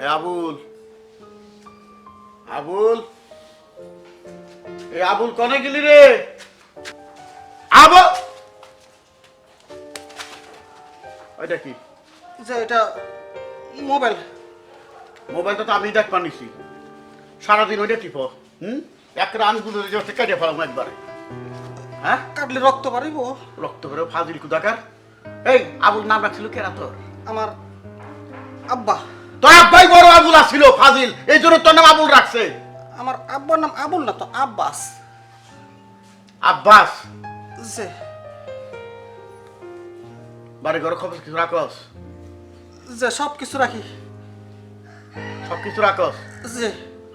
এ আবুল। আবুল? এ আবুল কনে গেলি রে? আবুল! ওইটা কি? যে এটা মোবাইল। মোবাইলটা তো আমি দেখ পানিছি সারাদিন ওইটা টিপ হুম? এক রানগুলো হচ্ছে কেটে ফেলাম একবারে। হ্যাঁ? কাটলে রক্ত পারিব রক্ত করে ফাজিল কুদাকার এই আবুল নাম রাখছিল কেরা তোর? আমার আব্বা। তোর আব্বাই বড় আবুল আসছিল ফাজিল। এই জন্য তোর নাম আবুল রাখছে। আমার আব্বার নাম আবুল না তো আব্বাস। আব্বাস? বাড়ি ঘরে খবর কিছু রাখস? যে সব কিছু রাখি। সব কিছু রাখস? যে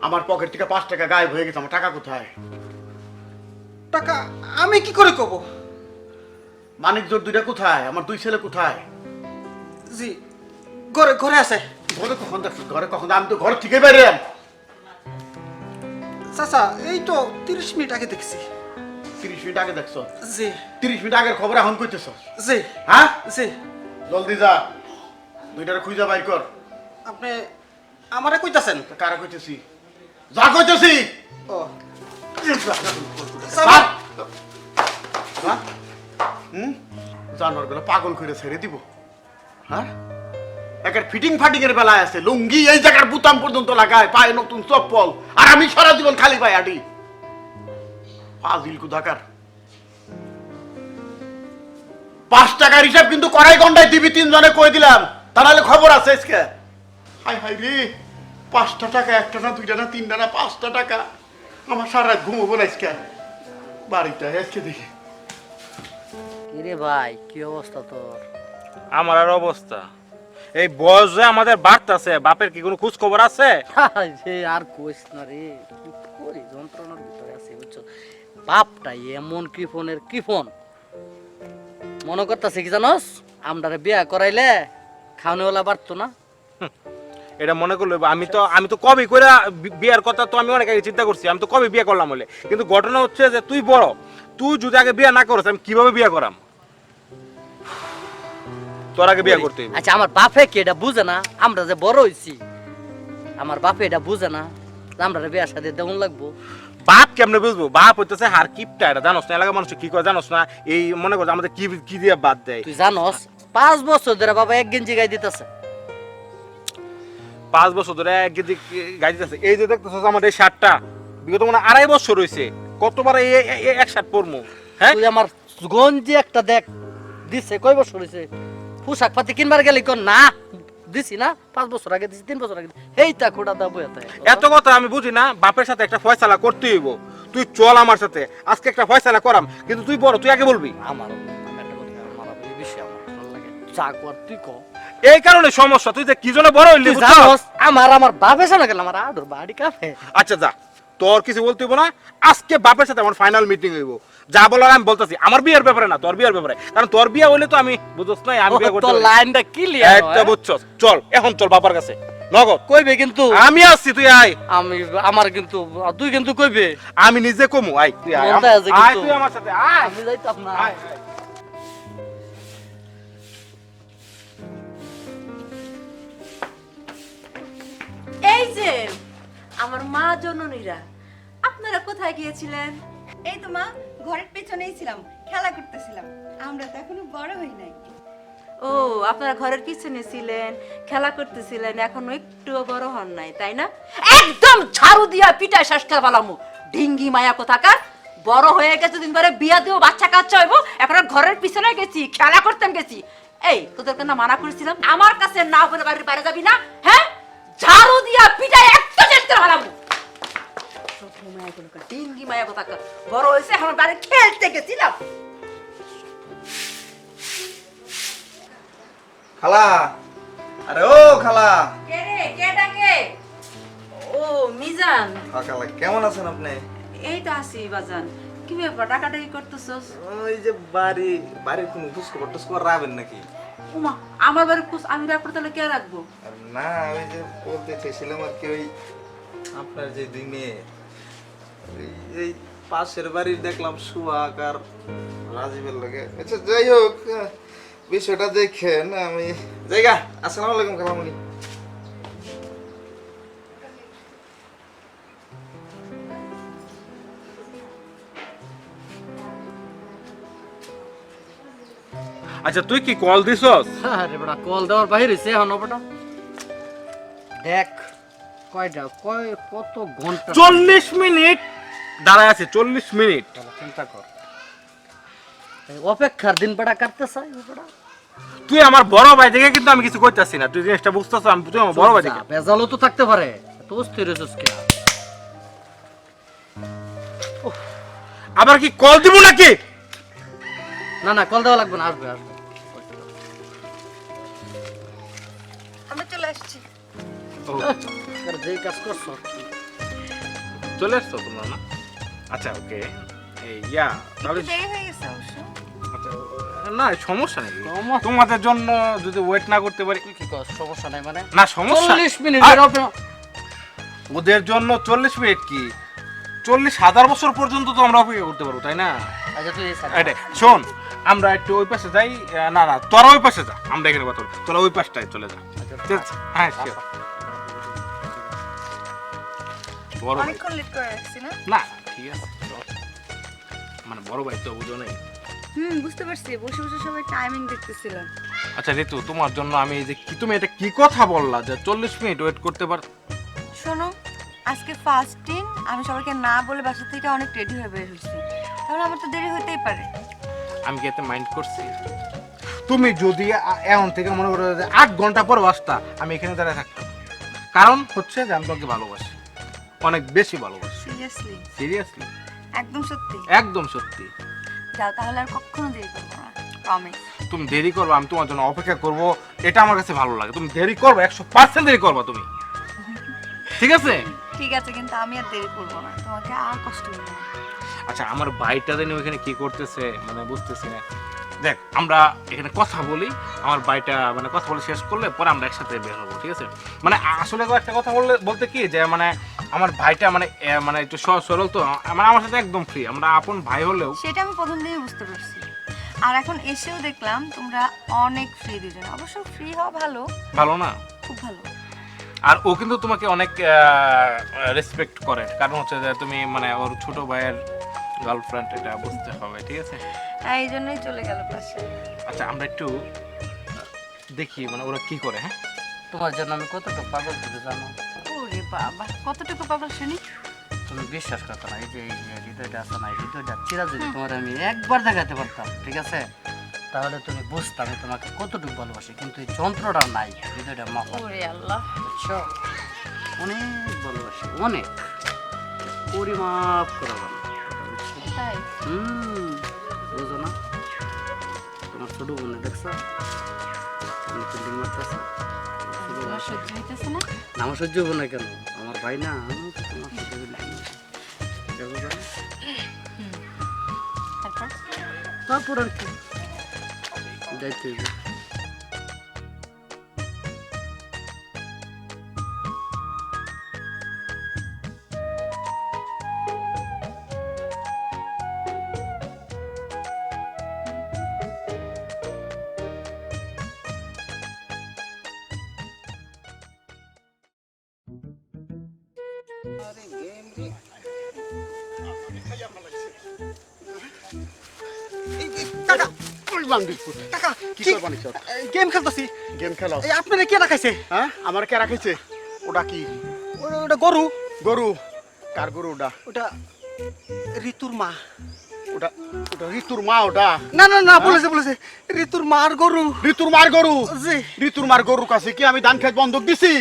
আমার পকেট থেকে পাঁচ টাকা গায়েব হয়ে গেছে আমার টাকা কোথায়? টাকা আমি কি করে কব মানিক জোর দুইটা কোথায়? আমার দুই ছেলে কোথায়? জি ঘরে ঘরে আছে। ঘরে কখন দেখছ ঘরে কখন আমি তো ঘর থেকে বেরে চাচা এই তো তিরিশ মিনিট আগে দেখছি। তিরিশ মিনিট আগে দেখছ? জি। তিরিশ মিনিট আগের খবর এখন কইতেছ? জি। হ্যাঁ? জি। জলদি যা। দুইটারে খুঁজা বাইর কর। আপনি আমারে কইতাছেন? কারা কইতেছি? যা কইতেছি! ও। জানোয়ারগুলো পাগল করে ছেড়ে দিব। হ্যাঁ? একের ফিটিং ফাটিং এর বেলায় আছে লুঙ্গি এই জায়গার বুতাম পর্যন্ত লাগায় পায়ে নতুন চপ্পল আর আমি সারা জীবন খালি পায়ে আডি ফাজিল কুদাকার পাঁচ টাকার হিসাব কিন্তু কড়াই গন্ডায় দিবি তিনজনে কই দিলাম তা নাহলে খবর আছে আজকে। হাই হাই রে পাঁচটা টাকা একটা না দুইটা না তিনটা না পাঁচটা টাকা আমার সারা রাত ঘুমোবো না আজকে। বাড়িটা আজকে দেখি। কিরে ভাই কি অবস্থা তোর? আমার আর অবস্থা? এই বয়স যে আমাদের বাড়তেছে বাপের কি কোনো খোঁজ খবর আছে যে আর কইস না রে কি করি যন্ত্রণার ভিতরে আছি বুঝছ? বাপটা এমন কৃপনের কৃপন মনে করতেছে কি জানোস? আমরারে বিয়া করাইলে খাওয়ানোওয়ালা বাড়তো না। এটা মনে করল আমি তো আমি তো কবে করে বিয়ার কথা তো আমি অনেক আগে চিন্তা করছি আমি তো কবে বিয়ে করলাম বলে। কিন্তু ঘটনা হচ্ছে যে তুই বড় তুই যদি আগে বিয়ে না করস আমি কীভাবে বিয়ে করাম? তোর আগে বিয়ে করতে। আচ্ছা আমার বাপে কি এটা বুঝে না? আমরা যে বড় হইছি আমার বাপে এটা বুঝে না আমরা বিয়ার সাথে দেমন লাগবো। বাপ কেমনে বুঝব? বাপ হইতেছে হার কিপটা এটা জানোস না? এলাকা মানুষ কি করে জানোস না? এই মনে করছে আমাদের কি কি দিয়ে বাদ দেয়? তুই জানোস পাঁচ বছর ধরে বাবা এক গেঞ্জি গাই দিতেছে। পাঁচ বছর ধরে এক কেজি গাড়ি দিতেছে। এই যে দেখতেছিস আমার এই শার্টটা বিগত মানে আড়াই বছর হয়েছে কতবার এই এক শার্ট পরমু? হ্যাঁ? তুই আমার গঞ্জি একটা দেখ দিছে কয় বছর হয়েছে পোশাক পাতি কিনবার গেলে কোন না দিছি না পাঁচ বছর আগে দিছি তিন বছর আগে এই তা খোটা দাবো এত এত কথা আমি বুঝি না বাপের সাথে একটা ফয়সালা করতে হইব। তুই চল আমার সাথে আজকে একটা ফয়সালা করাম কিন্তু তুই বড় তুই আগে বলবি। আমার এই যা কর তুই কর। কারণে সমস্যা তুই যে কি জন্য বড় হইলি আমার আমার বাপের সামনে গেল আমার আদর বাড়ি কাফে আচ্ছা যা তোর কিছু বলতে হইব না আজকে বাপের সাথে আমার ফাইনাল মিটিং হইব। যা বলার আমি বলতেছি। আমার বিয়ের ব্যাপারে না তোর বিয়ের ব্যাপারে। কারণ তোর বিয়ে হইলে তো আমি বুঝছ না আমি বিয়ে করতে। লাইনটা ক্লিয়ার একটা বুঝছস। চল এখন চল বাবার কাছে। নগদ। কইবে কিন্তু? আমি আসছি তুই আয়। আমি আমার কিন্তু তুই কিন্তু কইবে। আমি নিজে কমু আয় তুই আয়। আয় তুই আমার সাথে আয়। আমি যাইতাম না। আয়, আয়। এই যে আমার মা জননীরা আপনারা কোথায় গিয়েছিলেন? এই তো মা। ঘরের পেছনেই ছিলাম, খেলা করতেছিলাম। আমরা তো এখনও বড় হই নাই। ও, আপনারা ঘরের পিছনে ছিলেন, খেলা করতেছিলেন, এখনও একটুও বড় হন নাই, তাই না? একদম ঝাড়ু দিয়া পিটায় শ্বাস খেলা পালামু ডিঙ্গি মায়া কোথাকার? বড় হয়ে গেছে দিন পরে বিয়া দিও বাচ্চা কাচ্চা হইব, এখন ঘরের পিছনে গেছি, খেলা করতাম গেছি। এই, তোদেরকে না মানা করেছিলাম, আমার কাছে না বলে বাড়ির বাইরে যাবি না হ্যাঁ? ঝাড়ু দিয়া পিটায় একটা শেষ করে সত্যি মায়া কোথাকার, ডিঙ্গি মায়া কোথাকার বড় হয়েছে এখন বাড়ি খেলতে গেছিলাম। খালা আরে ও খালা। কে রে কে ডাকে? ও মিজান। হ্যাঁ, খালা কেমন আছেন আপনি? এই তো আছি বাজান। কি ব্যাপার ডাকাডাকি করতেছস? ওই যে বাড়ি বাড়ির কোনো খোঁজ খবর টোজ খবর রাখবেন নাকি? উমা আমার বাড়ি খুশ আমি রাখব তাহলে কে রাখব? না ওই যে বলতে চাইছিলাম আর কি ওই আপনার যে দুই মেয়ে। এই পাশের বাড়ির দেখলাম আর রাজীবের আচ্ছা যাই হোক বিষয়টা দেখেন আমি জায়গা আলাইকুম আচ্ছা তুই কি কল দিস আরে বড়া কল দেওয়ার বাইরে হইছে এখন বড়া দেখ কয়টা কয় কত ঘণ্টা চল্লিশ মিনিট দাঁড়ায় আছে চল্লিশ মিনিট। চিন্তা কর। অপেক্ষার দিন বেটা কাটতে চাই তুই আমার বড় ভাই দেখে কিন্তু আমি কিছু করতেছি না। তুই জিনিসটা বুঝতেছ আমি তুই আমার বড় ভাই দেখে। বেজালও তো থাকতে পারে। তো অস্থির হয়েছিস কে আবার কি কল দিব নাকি? না না কল দেওয়া লাগবে না আসবে আসবে। আমি চলে আসছি। আর যেই কাজ করছ চলে আসছো তোমরা না? আচ্ছা ওকে এই ইয়া তাহলে দেরি হয়ে গেছে অবশ্য। আচ্ছা, না সমস্যা নেই। তোমাদের জন্য যদি ওয়েট না করতে পারি কি সমস্যা নাই মানে? না সমস্যা চল্লিশ মিনিট ওদের জন্য চল্লিশ মিনিট কি? চল্লিশ হাজার বছর পর্যন্ত তো আমরা অপেক্ষা করতে পারব তাই না? আচ্ছা শোন আমরা একটু ওই পাশে যাই না না তোরা ওই পাশে যা আমরা এখানে কথা তোরা ওই পাশটায় চলে যা। আচ্ছা? হ্যাঁ বড় না ঠিক আছে মানে বড় ভাই তো বুঝো নেই। হুম বুঝতে পারছি বসে বসে সবাই টাইমিং দেখতেছিলেন আচ্ছা ঋতু তোমার জন্য আমি এই যে কি তুমি এটা কি কথা বললা যে চল্লিশ মিনিট ওয়েট করতে পার শোনো আজকে ফার্স্ট দিন আমি সবাইকে না বলে বাসা থেকে অনেক রেডি হয়ে বের হয়েছি। তাহলে আমার তো দেরি হতেই পারে। আমি কি এতে মাইন্ড করছি? তুমি যদি এখন থেকে মনে করো যে আট ঘণ্টা পর বাসতা আমি এখানে দাঁড়িয়ে থাকতাম। কারণ হচ্ছে যে আমি তোমাকে ভালোবাসি। অনেক বেশি ভালোবাসি। সিরিয়াসলি সিরিয়াসলি একদম সত্যি? একদম সত্যি। যাও তাহলে আর কখনো দেরি করব না প্রমিস তুমি দেরি করবে আমি তোমার জন্য অপেক্ষা করব। এটা আমার কাছে ভালো লাগে। তুমি দেরি করবে একশো পার্সেন্ট দেরি করবা তুমি। ঠিক আছে? ঠিক আছে কিন্তু আমি আর দেরি করব না। তোমাকে আর কষ্ট দেবো না। আচ্ছা আমার ভাইটা জানি ওইখানে কি করতেছে মানে বুঝতেছি না। দেখ আমরা এখানে কথা বলি আমার ভাইটা মানে কথা বলে শেষ করলে পরে আমরা একসাথে বের হব ঠিক আছে? মানে আসলে একটা কথা বললে বলতে কি যে মানে আমার ভাইটা মানে মানে একটু সহজ সরল তো মানে আমার সাথে একদম ফ্রি আমরা আপন ভাই হলেও। সেটা আমি প্রথম দিনই বুঝতে পারছি। আর এখন এসেও দেখলাম তোমরা অনেক ফ্রি দুজনে। অবশ্য ফ্রি হওয়া ভালো। ভালো না? খুব ভালো। আর ও কিন্তু তোমাকে অনেক রেসপেক্ট করে। কারণ হচ্ছে যে তুমি মানে ওর ছোট ভাইয়ের গার্লফ্রেন্ড এটা বুঝতে হবে ঠিক আছে? হ্যাঁ এই জন্যই চলে গেল পাশে আচ্ছা আমরা একটু দেখি মানে ওরা কি করে হ্যাঁ? তোমার জন্য আমি কতটুকু পাগল তুমি জানো? ওরে বাবা কতটুকু পাগল শুনি? তুমি বিশ্বাস করতো না এই যে এই যে হৃদয়টা আছে না এই হৃদয়টা চিরা যদি তোমার আমি একবার দেখাতে পারতাম ঠিক আছে? তাহলে তুমি বুঝতাম আমি তোমাকে কতটুকু ভালোবাসি কিন্তু এই যন্ত্রটা নাই হৃদয়টা মাফা ওরে আল্লাহ। বুঝছ? অনেক ভালোবাসি অনেক। পরিমাপ করা ভালো হুম বুঝো না? তোমার ছোট বোনে দেখছ? ফিল্ডিং মারতেছে তোমার সহ্য হইতেছে না? আমার সহ্য হব না কেন? আমার ভাই না তারপর? আর কি? যাইতে গেম খেলতেছি। গেম খেলো এই আপনারা কে রাখাইছে হ্যাঁ? আমার কে রাখিছে ওটা কি? ওটা ওটা গরু। গরু। কার গরু ওটা? ওটা ঋতুর মা। ওটা ওটা ঋতুর মা ওটা? না না না বলেছে বলেছে। ঋতুর মার গরু। ঋতুর মার গরু? জি। ঋতুর মার গরুর কাছে কি আমি ধান খেত বন্ধক দিছি?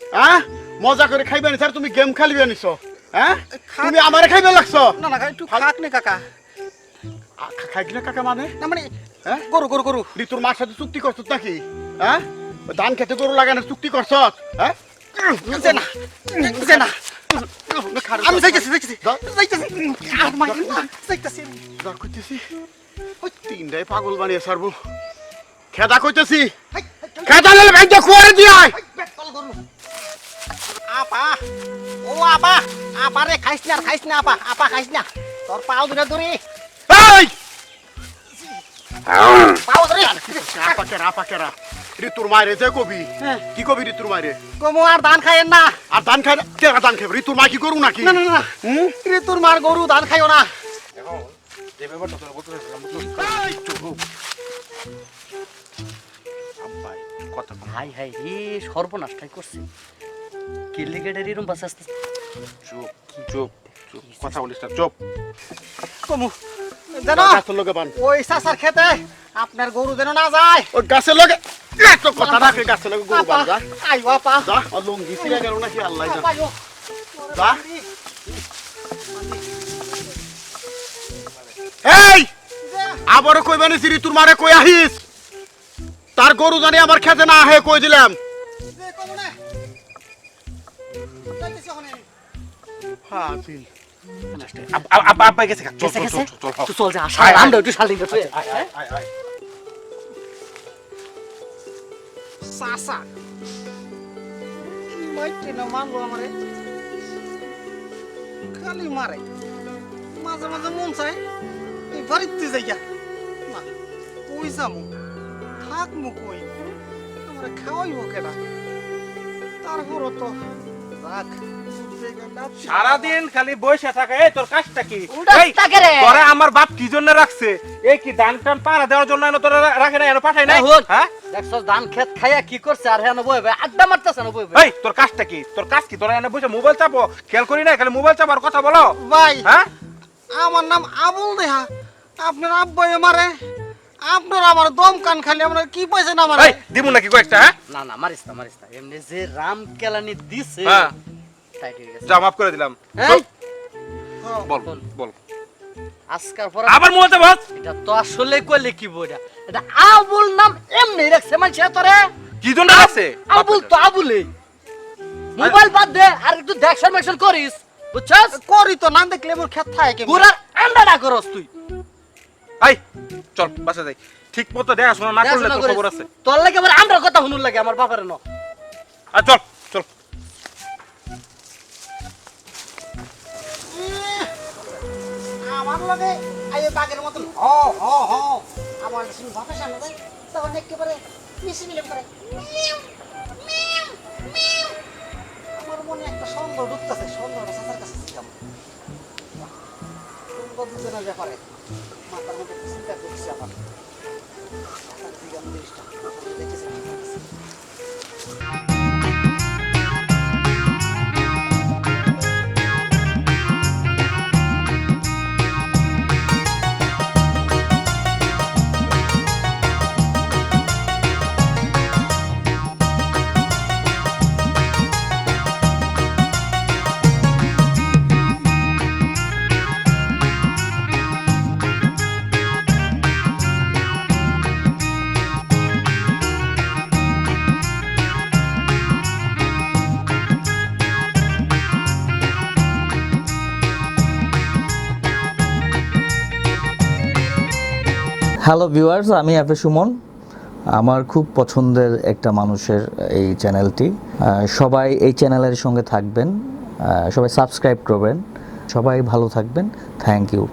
হ্যাঁ? মজা করে খাইবে স্যার তুমি গেম খেলবে নিছো। হ্যাঁ? খা- তুমি আমারে খাইবে লাগছো? না না একটু খাক নে কাকা। আ- খা- খাইকি কাকা মানে? না মানে হ্যাঁ? গরু গরু গরু। ঋতুর মার সাথে চুক্তি করছত নাকি? হ্যাঁ? ধান খেতে গরু লাগানোর চুক্তি করছত হ্যাঁ? যে না না। আমি যাইতেছি যাইতেছি। যাইতেছি। কইতেছি। ওই তিনটাই পাগল বানিয়ে সারবো খেদা কইতেছি। খেদা লেলে ভাই দেখো আরে দিয়াই আপা ও আপা আপা রে খাইস না খাইস না আপা আপা খাইস না তোর পাও ধরে ধরে এই পাও ধরে আপা কেরা আপা কেরা ঋতুর মায়ের যে কবি। কি কবি ঋতুর মায়ের গমো আর ধান খাইয়েন না আর ধান খাই কেরা ধান খাইব ঋতুর মা কি করু নাকি না না না? ঋতুর মার গরু ধান খাইও না যে ব্যাপারটা তোরা বলতে কম। হাই হাই রে সর্বনাশটাই করছে কিলিগেটের এরম বাস আসতে চুপ চুপ চুপ কথা বলিস না চুপ কমু জানো গাছের লোকে বান ওই চাচার খেতে আপনার গরু যেন না যায় ওই গাছের লোকে এত কথা রাখে গাছের লোকে গরু বান যা আই আপা যা আর লুঙ্গি ছিঁড়ে গেল নাকি আল্লাহ জানে। যা এই আবারও কই মানে সিরি তোর মারে কই আহিস তার গরু জানি আমার খেতে না আহে কই দিলাম ফাজিল আব- আব- আব- গেছে গেছে গেছে? চল তুই যা শাল আমরা একটু শালিং না মারলো আমারে? খালি মারে। মাঝে মাঝে মন চায় এই বাড়িতে যাইয়া। না কই যামু থাকমু কই? আমরা খাওয়াইব কেডা? তারপরও তো রাখ সারাদিন খালি বসে থাকা এই তোর কাজটা কি। তোরা আমার বাপ কি জন্য রাখছে? এই কি ধান টান পাড়া দেওয়ার জন্য তোরা রাখে না এনে পাঠাই নাই? হ্যাঁ? দেখছ ধান খেত খাইয়া কি করছে আর হ্যাঁ বইবে? আড্ডা মারতেছে না বইবে? এই তোর কাজটা কি? তোর কাজ কি? তোরা এনে বসে মোবাইল চাপো? খেয়াল করি না খালি মোবাইল চাপার কথা বলো। ভাই হ্যাঁ? আমার নাম আবুল দেহা। আপনার আব্বাই মারে আপনার আমার দম কান খালি আপনার কি পাইছেন আমার? এই দিমু নাকি কয়েকটা হ্যাঁ? না না মারিস না মারিস না। এমনি যে রাম কেলানি দিছে হ্যাঁ হয়ে গেছে। যা মাফ করে দিলাম। এই, বল। বল। আজকার পর আবার এটা তো আসলে কইলে কি বইটা এটা আবুল নাম এমনি রাখছে তোরে কি জন্য রাখছে? আবুল তো আবুলে মোবাইল বাদ দে আর একটু দেখশন মেকশন করিস। বুঝছস? করি তো না দেখলে মোর খেত থাকে কেমন? আন্ডাটা করস তুই। এই চল বাসা যাই। ঠিক মতো দেখাশোনা না করলে করিস। খবর আছে। তোর লাগে আমার আমরা কথা শুনুন লাগে আমার বাপের ন। আর চল। আমার লগে আইয়ে বাগের মতন। হ হ হ। আমার শুন বাপের সামনে দেয় তখন একেবারে মিশি মিলে করে। আমার মনে একটা সন্দেহ ঢুকতেছে সন্দেহটা চাচার কাছে ছিলাম। দুজনের ব্যাপারে। মাথার মধ্যে চিন্তা করছি আমার। দেখেছি। হ্যালো ভিউয়ার্স আমি এফ সুমন। আমার খুব পছন্দের একটা মানুষের এই চ্যানেলটি। সবাই এই চ্যানেলের সঙ্গে থাকবেন। সবাই সাবস্ক্রাইব করবেন। সবাই ভালো থাকবেন। Thank you